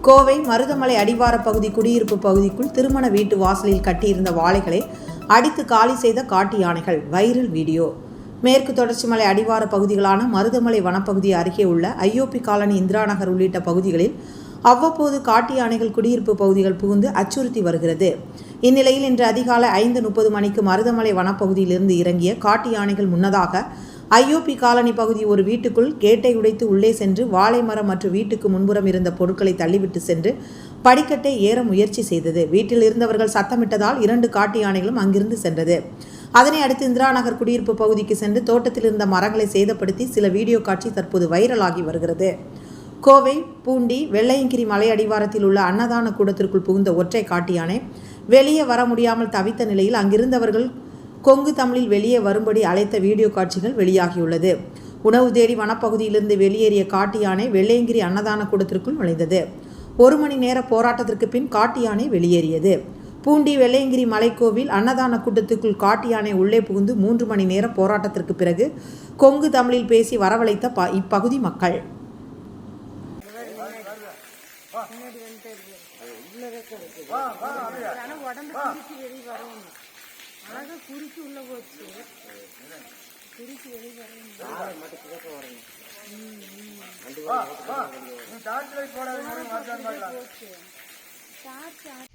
கோவை மருதமலை அடிவார பகுதி குடியிருப்பு பகுதிக்குள் திருமண வீட்டு வாசலில் கட்டியிருந்த வாழைகளை அடித்து காலி செய்த காட்டு யானைகள். Viral video. மேற்கு தொடர்ச்சி மலை அடிவார பகுதிகளான மருதமலை வனப்பகுதி அருகே உள்ள ஐயோப்பி காலனி இந்திரா நகர் உள்ளிட்ட பகுதிகளில் அவ்வப்போது காட்டு யானைகள் குடியிருப்பு பகுதிகள் புகுந்து அச்சுறுத்தி வருகிறது. இந்நிலையில் இன்று அதிகாலை ஐந்து முப்பது மணிக்கு மருதமலை வனப்பகுதியிலிருந்து இறங்கிய காட்டு யானைகள் முன்னதாக ஐயோபி காலனி பகுதி ஒரு வீட்டுக்குள் கேட்டை உடைத்து உள்ளே சென்று வாழை மரம் மற்றும் வீட்டுக்கு முன்புறம் இருந்த பொருட்களை தள்ளிவிட்டு சென்று படிக்கட்டை ஏற முயற்சி செய்தது. வீட்டில் இருந்தவர்கள் சத்தமிட்டதால் இரண்டு காட்டு யானைகளும் அங்கிருந்து சென்றது. அதனை அடுத்து இந்திரா நகர் குடியிருப்பு பகுதிக்கு சென்று தோட்டத்தில் இருந்த மரங்களை சேதப்படுத்தி சில வீடியோ காட்சி தற்போது வைரலாகி வருகிறது. கோவை பூண்டி வெள்ளையங்கிரி மலை அடிவாரத்தில் உள்ள அன்னதான கூடத்திற்குள் புகுந்த ஒற்றை காட்டு யானை வெளியே வர முடியாமல் தவித்த நிலையில் அங்கிருந்தவர்கள் கொங்கு தமிழில் வெளியே வரும்படி அழைத்த வீடியோ காட்சிகள் வெளியாகியுள்ளது. உணவு தேடி வனப்பகுதியிலிருந்து வெளியேறிய காட்டு யானை வெள்ளையங்கிரி அன்னதான கூடத்திற்குள் நுழைந்தது. ஒரு மணி நேர போராட்டத்திற்கு பின் காட்டு யானை வெளியேறியது. பூண்டி வெள்ளையங்கிரி மலைக்கோவில் அன்னதான கூட்டத்துக்குள் காட்டு யானை உள்ளே புகுந்து மூன்று மணி நேர போராட்டத்திற்கு பிறகு கொங்கு தமிழில் பேசி வரவழைத்த ப இப்பகுதி மக்கள். உடம்பு குறுக்கி வெளியே வரணும் அழகா குறுக்கி உள்ள போச்சு. குறுக்கி வெளியே வரணும். போச்சு.